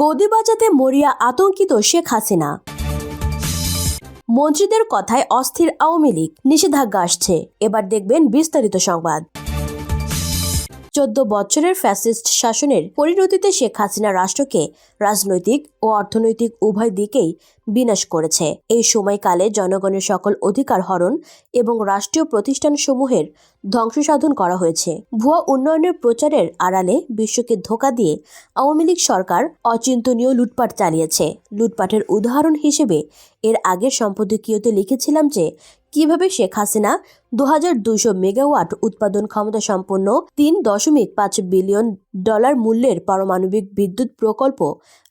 গদি বাজাতে মরিয়া আতঙ্কিত শেখ হাসিনা। মন্ত্রীদের কথায় অস্থির আওয়ামী লীগ নিষেধাজ্ঞা আসছে। এবার দেখবেন বিস্তারিত সংবাদ। চোদ্দ বছরের ফ্যাসিস্ট শাসনের পরিণতিতে শেখ হাসিনা রাষ্ট্রকে রাজনৈতিক ও অর্থনৈতিক উভয় দিকেই বিনাশ করেছে। এই সময়কালে জনগণের সকল অধিকার হরণ এবং রাষ্ট্রীয় প্রতিষ্ঠানসমূহের ধ্বংসসাধন করা হয়েছে। ভুয়া উন্নয়নের প্রচারের আড়ালে বিশ্বকে ধোকা দিয়ে আওয়ামী লীগ সরকার অচিন্তনীয় লুটপাট চালিয়েছে। লুটপাটের উদাহরণ হিসেবে এর আগের সম্পাদকীয়তে লিখেছিলাম যে কীভাবে শেখ হাসিনা দু হাজার দুশো মেগাওয়াট উৎপাদন ক্ষমতা সম্পন্ন তিন দশমিক পাঁচ বিলিয়ন ডলার মূল্যের পারমাণবিক বিদ্যুৎ প্রকল্প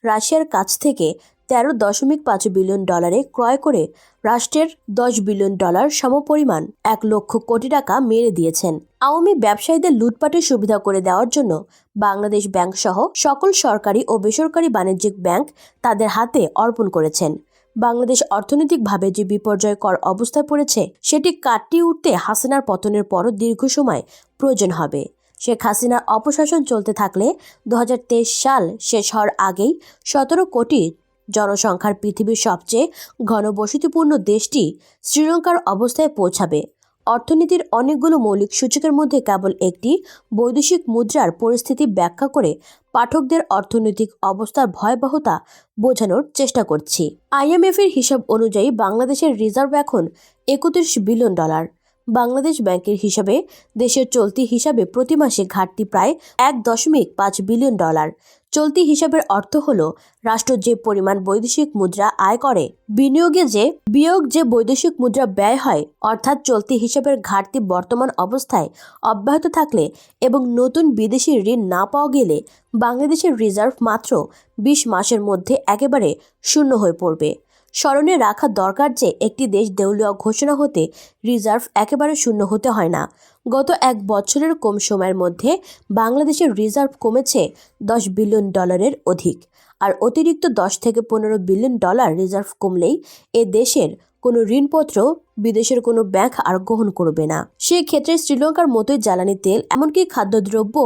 রাশিয়ার কাছ থেকে তেরো দশমিক পাঁচ বিলিয়ন ডলারে ক্রয় করে রাষ্ট্রের দশ বিলিয়ন ডলার সমপরিমাণ এক লক্ষ কোটি টাকা মেরে দিয়েছেন। আওয়ামী ব্যবসায়ীদের লুটপাটের সুবিধা করে দেওয়ার জন্য বাংলাদেশ ব্যাংক সহ সকল সরকারি ও বেসরকারি বাণিজ্যিক ব্যাংক তাদের হাতে অর্পণ করেছেন। বাংলাদেশ অর্থনৈতিকভাবে যে বিপর্যয়কর অবস্থায় পড়েছে, সেটি কাটিয়ে উঠতে হাসিনার পতনের পরও দীর্ঘ সময় প্রয়োজন হবে। শেখ হাসিনার অপশাসন চলতে থাকলে দু হাজার তেইশ সাল শেষ হওয়ার আগেই সতেরো কোটি জনসংখ্যার পৃথিবীর সবচেয়ে ঘনবসতিপূর্ণ দেশটি শ্রীলঙ্কার অবস্থায় পৌঁছাবে। অর্থনীতির অনেকগুলো মৌলিক সূচকের মধ্যে কেবল একটি বৈদেশিক মুদ্রার পরিস্থিতি ব্যাখ্যা করে পাঠকদের অর্থনৈতিক অবস্থার ভয়াবহতা বোঝানোর চেষ্টা করছি। আইএমএফের হিসাব অনুযায়ী বাংলাদেশের রিজার্ভ এখন একত্রিশ বিলিয়ন ডলার। বাংলাদেশ ব্যাংকের হিসাবে দেশের চলতি হিসাবে প্রতি মাসে ঘাটতি প্রায় এক দশমিক পাঁচ বিলিয়ন ডলার। চলতি হিসাবের অর্থ হল, রাষ্ট্র যে পরিমাণ বৈদেশিক মুদ্রা আয় করে, বিনিয়োগে যে বিয়োগ যে বৈদেশিক মুদ্রা ব্যয় হয়, অর্থাৎ চলতি হিসাবের ঘাটতি বর্তমান অবস্থায় অব্যাহত থাকলে এবং নতুন বিদেশি ঋণ না পাওয়া গেলে বাংলাদেশের রিজার্ভ মাত্র বিশ মাসের মধ্যে একেবারে শূন্য হয়ে পড়বে। স্মরণে রাখা দরকার যে একটি দেশ দেউলিয়া ঘোষণা হতে রিজার্ভ একেবারে শূন্য হতে হয় না। গত এক বছরের কম সময়ের মধ্যে বাংলাদেশের রিজার্ভ কমেছে দশ বিলিয়ন ডলারের অধিক। আর অতিরিক্ত দশ থেকে পনেরো বিলিয়ন ডলার রিজার্ভ কমলেই এ দেশের কোনো ঋণপত্র বিদেশের কোনো ব্যাংক আর গ্রহণ করবে না। সেই ক্ষেত্রে শ্রীলঙ্কার মতোই জ্বালানি তেল এমনকি খাদ্যদ্রব্য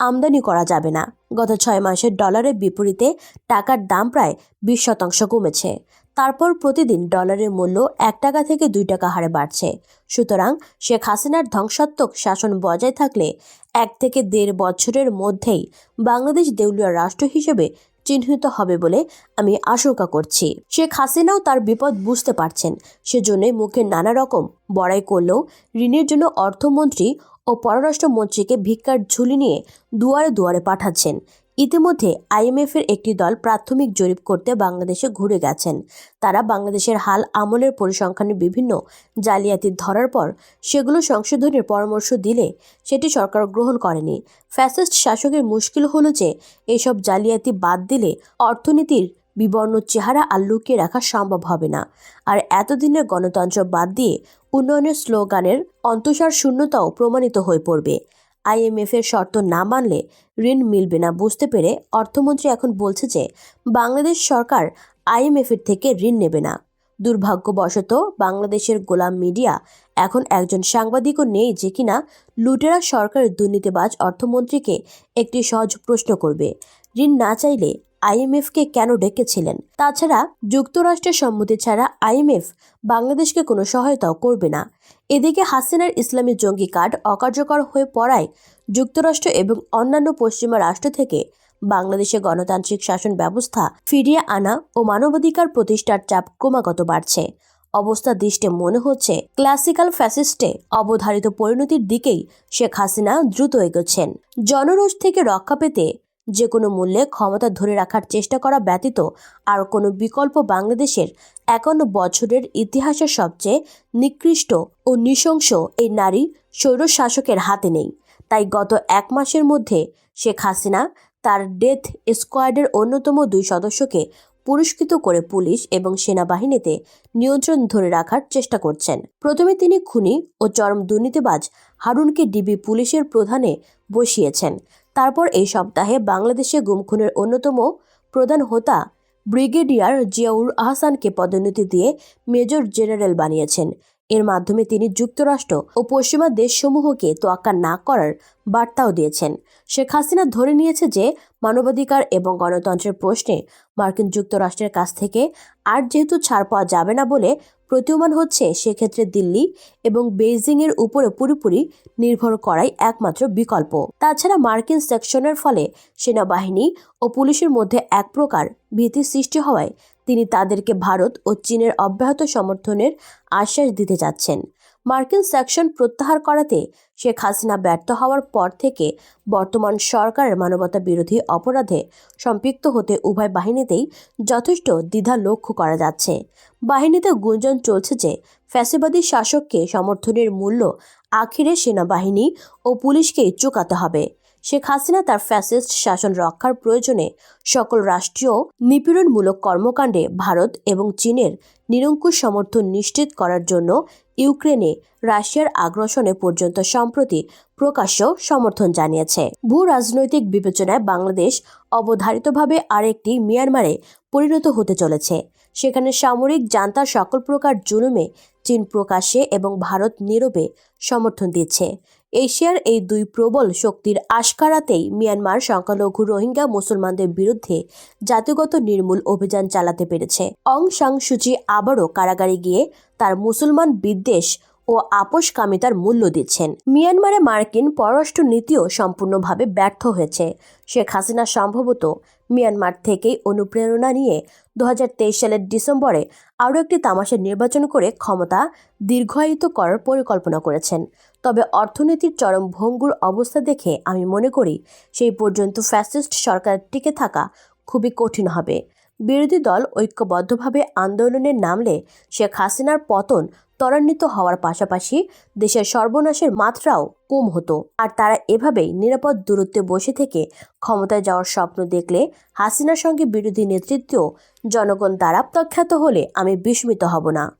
আমদানি করা যাবে না। গত ছয় মাসের ডলারের বিপরীতে টাকার দাম প্রায় বিশ শতাংশ কমেছে। তারপর প্রতিদিন ডলারের মূল্য এক টাকা থেকে দুই টাকা হারে বাড়ছে। সুতরাং শেখ হাসিনার ধ্বংসাত্মক শাসন বজায় থাকলে এক থেকে দেড় বছরের মধ্যেই বাংলাদেশ দেউলিয়া রাষ্ট্র হিসেবে চিহ্নিত হবে বলে আমি আশঙ্কা করছি। শেখ হাসিনাও তার বিপদ বুঝতে পারছেন। সেজন্যই মুখে নানা রকম বড়াই করলেও ঋণের জন্য অর্থমন্ত্রী ও পররাষ্ট্রমন্ত্রীকে ভিক্ষার ঝুলি নিয়ে দুয়ারে দুয়ারে পাঠাচ্ছেন। ইতিমধ্যে আইএমএফের একটি দল প্রাথমিক জরিপ করতে বাংলাদেশে ঘুরে গেছেন। তারা বাংলাদেশের হাল আমলের পরিসংখ্যানের বিভিন্ন জালিয়াতি ধরার পর সেগুলো সংশোধনের পরামর্শ দিলে সেটি সরকার গ্রহণ করেনি। ফ্যাসিস্ট শাসকের মুশকিল হলো যে এসব জালিয়াতি বাদ দিলে অর্থনীতির বিবর্ণ চেহারা আর লুকিয়ে রাখা সম্ভব হবে না। আর এতদিনের গণতন্ত্র বাদ দিয়ে উন্নয়নের স্লোগানের অন্তঃসার শূন্যতাও প্রমাণিত হয়ে পড়বে। আইএমএফ এর শর্ত না মানলে ঋণ মিলবে না বুঝতে পেরে অর্থমন্ত্রী এখন বলছে যে বাংলাদেশ সরকার আইএমএফ এর থেকে ঋণ নেবে না। দুর্ভাগ্যবশত বাংলাদেশের গোলাম মিডিয়া এখন একজন সাংবাদিকও নেই যে কিনা লুটেরা সরকারের দুর্নীতিবাজ অর্থমন্ত্রীকে একটি সহজ প্রশ্ন করবে। ঋণ না চাইলে আইএমএফকে কেন ডেকেছিলেন? তাছাড়া যুক্তরাষ্ট্রের সম্মতি ছাড়া আইএমএফ বাংলাদেশকে কোনো সহায়তাও করবে না। এদিকে হাসিনার ইসলামী জঙ্গি কার্ড অকার্যকর হয়ে পড়ায় যুক্তরাষ্ট্র এবং অন্যান্য পশ্চিমা রাষ্ট্র থেকে বাংলাদেশে গণতান্ত্রিক শাসন ব্যবস্থা ফিরিয়ে আনা ও মানবাধিকার প্রতিষ্ঠার চাপ ক্রমাগত বাড়ছে। অবস্থা দৃষ্টে মনে হচ্ছে ক্লাসিক্যাল ফ্যাসিস্টে অবধারিত পরিণতির দিকেই শেখ হাসিনা দ্রুত এগোচ্ছেন। জনরোষ থেকে রক্ষা পেতে যে কোনো মূল্যে ক্ষমতা ধরে রাখার চেষ্টা করা ব্যতীত আর কোনো বিকল্প বাংলাদেশের একান্ন বছরের ইতিহাসের সবচেয়ে নিকৃষ্ট ও নৃশংস এই নারী স্বৈর শাসকের হাতে নেই। তাই গত এক মাসের মধ্যে শেখ হাসিনা তার ডেথ স্কোয়াডের অন্যতম দুই সদস্যকে পুরস্কৃত করে পুলিশ এবং সেনাবাহিনীতে নিয়ন্ত্রণ ধরে রাখার চেষ্টা করছেন। প্রথমে তিনি খুনি ও চরম দুর্নীতিবাজ হারুনকে ডিবি পুলিশের প্রধানে বসিয়েছেন। তারপর এই সপ্তাহে বাংলাদেশে গুমখুনের অন্যতম প্রধান হোতা ব্রিগেডিয়ার জিয়াউর আহসানকে পদোন্নতি দিয়ে মেজর জেনারেল বানিয়েছেন। এর মাধ্যমে তিনি যুক্তরাষ্ট্র ও পশ্চিমা দেশসমূহকে তোয়াক্কা না করার বার্তাও দিয়েছেন। শেখ হাসিনা ধরে নিয়েছে যে মানবাধিকার এবং গণতন্ত্রের প্রশ্নে মার্কিন যুক্তরাষ্ট্রের কাছ থেকে আর যেহেতু ছাড় পাওয়া যাবে না বলে প্রতীয়মান হচ্ছে সেক্ষেত্রে দিল্লি এবং বেইজিংয়ের উপরে পুরোপুরি নির্ভর করাই একমাত্র বিকল্প। তাছাড়া মার্কিন সেকশনের ফলে সেনাবাহিনী ও পুলিশের মধ্যে এক প্রকার ভীতি সৃষ্টি হওয়ায় তিনি তাদেরকে ভারত ও চীনের অব্যাহত সমর্থনের আশ্বাস দিতে যাচ্ছেন। মার্কিন সেকশন প্রত্যাহার করাতে শেখ হাসিনা ব্যর্থ হওয়ার পর থেকে বর্তমান সরকারের মানবতা বিরোধী অপরাধে সম্পৃক্ত হতে উভয় বাহিনীতেই যথেষ্ট দ্বিধা লক্ষ্য করা যাচ্ছে। বাহিনীতে গুঞ্জন চলছে যে ফ্যাসিবাদী শাসককে সমর্থনের মূল্য আখিরে সেনাবাহিনী ও পুলিশকে চুকাতে হবে। শেখ হাসিনা তার ফ্যাসিস্ট শাসন রক্ষার প্রয়োজনে সকল রাষ্ট্রীয় নিপীড়নমূলক কর্মকাণ্ডে ভারত এবং চীনের নিরঙ্কুশ সমর্থন নিশ্চিত করার জন্য ইউক্রেনে রাশিয়ার আগ্রাসনে পর্যন্ত সম্প্রতি প্রকাশ্য সমর্থন জানিয়েছে। ভূ রাজনৈতিক বিবেচনায় বাংলাদেশ অবধারিতভাবে আরেকটি মিয়ানমারে পরিণত হতে চলেছে। সেখানে সামরিক জান্তার সকল প্রকার জুলুমে চীন প্রকাশ্যে এবং ভারত নীরবে সমর্থন দিচ্ছে। এশিয়ার এই দুই প্রবল শক্তির আশকারাতেই মিয়ানমার সংখ্যালঘু রোহিঙ্গা মুসলমানদের বিরুদ্ধে জাতিগত নির্মূল অভিযান চালাতে পেরেছে। অং সাং সুচি আবারও কারাগারে গিয়ে তার মুসলমান বিদ্বেষ ও আপোষকামিতার মূল্য দিচ্ছেন। মিয়ানমারে মার্কিন পররাষ্ট্র নীতিও সম্পূর্ণভাবে ব্যর্থ হয়েছে। শেখ হাসিনা সম্ভবত মিয়ানমার থেকেই অনুপ্রেরণা নিয়ে দু হাজার তেইশ সালের ডিসেম্বরে আরও একটি তামাশার নির্বাচন করে ক্ষমতা দীর্ঘায়িত করার পরিকল্পনা করেছেন। তবে অর্থনীতির চরম ভঙ্গুর অবস্থা দেখে আমি মনে করি সেই পর্যন্ত ফ্যাসিস্ট সরকার টিকে থাকা খুবই কঠিন হবে। বিরোধী দল ঐক্যবদ্ধভাবে আন্দোলনে নামলে শেখ হাসিনার পতন ত্বরান্বিত হওয়ার পাশাপাশি দেশের সর্বনাশের মাত্রাও কম হতো। আর তারা এভাবেই নিরাপদ দূরত্বে বসে থেকে ক্ষমতায় যাওয়ার স্বপ্ন দেখলে হাসিনার সঙ্গে বিরোধী নেতৃত্ব জনগণ দ্বারা প্রখ্যাত হলে আমি বিস্মিত হব না।